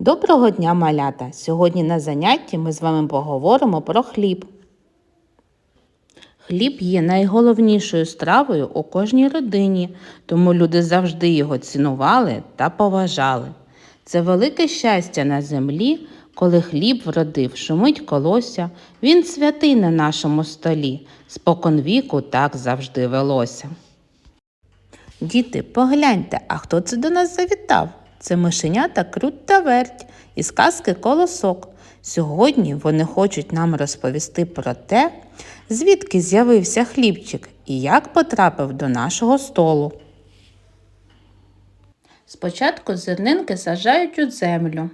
Доброго дня, малята! Сьогодні на занятті ми з вами поговоримо про хліб. Хліб є найголовнішою стравою у кожній родині, тому люди завжди його цінували та поважали. Це велике щастя на землі, коли хліб вродив, шумить колося, він святий на нашому столі, спокон віку так завжди велося. Діти, погляньте, а хто це до нас завітав? Це мишенята Крут та Верть із казки Колосок. Сьогодні вони хочуть нам розповісти про те, звідки з'явився хлібчик і як потрапив до нашого столу. Спочатку зернинки саджають у землю,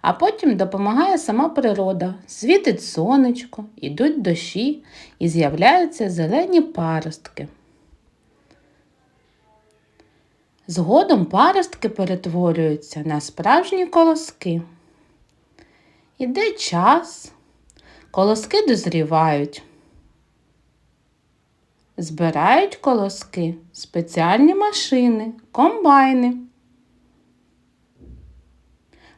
а потім допомагає сама природа. Світить сонечко, ідуть дощі і з'являються зелені паростки. Згодом паростки перетворюються на справжні колоски. Іде час, колоски дозрівають. Збирають колоски спеціальні машини, комбайни.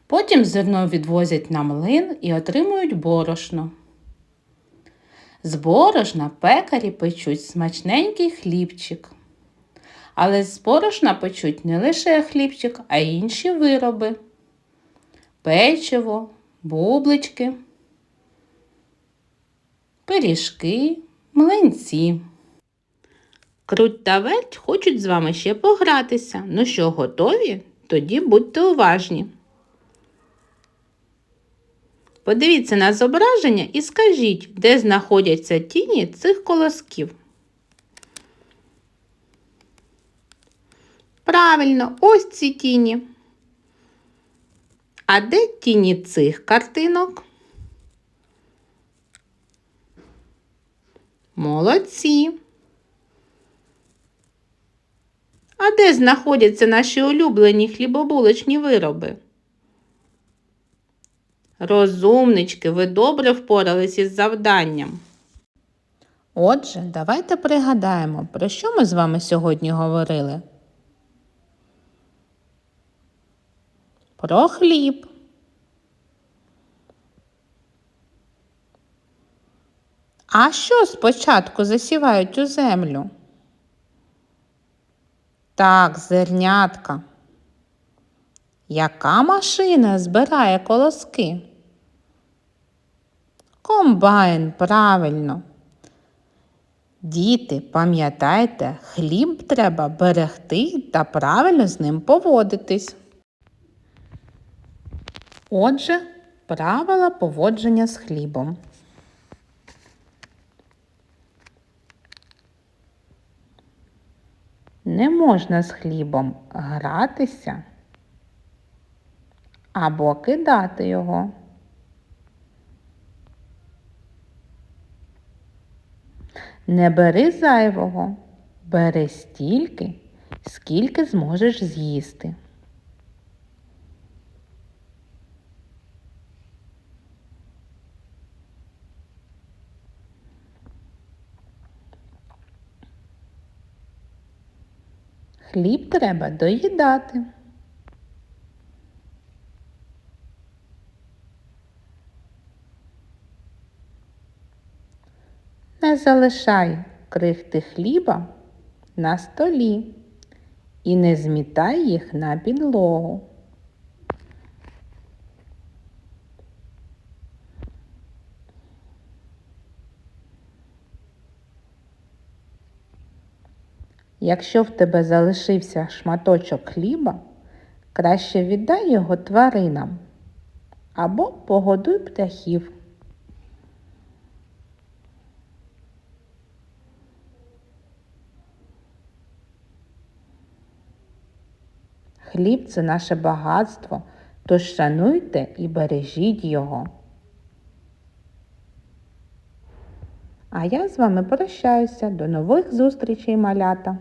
Потім зерно відвозять на млин і отримують борошно. З борошна пекарі печуть смачненький хлібчик. Але з борошна печуть не лише хлібчик, а й інші вироби. Печиво, бублички, пиріжки, млинці. Круть та верть хочуть з вами ще погратися. Ну що, готові? Тоді будьте уважні. Подивіться на зображення і скажіть, де знаходяться тіні цих колосків. Правильно, ось ці тіні. А де тіні цих картинок? Молодці. А де знаходяться наші улюблені хлібобулочні вироби? Розумнички, ви добре впорались із завданням. Отже, давайте пригадаємо, про що ми з вами сьогодні говорили. Про хліб. А що спочатку засівають у землю? Так, зернятка. Яка машина збирає колоски? Комбайн, правильно. Діти, пам'ятайте, хліб треба берегти та правильно з ним поводитись. Отже, правила поводження з хлібом. Не можна з хлібом гратися або кидати його. Не бери зайвого, бери стільки, скільки зможеш з'їсти. Хліб треба доїдати. Не залишай крихти хліба на столі і не змітай їх на підлогу. Якщо в тебе залишився шматочок хліба, краще віддай його тваринам або погодуй птахів. Хліб це наше багатство, тож шануйте і бережіть його. А я з вами прощаюся. До нових зустрічей, малята!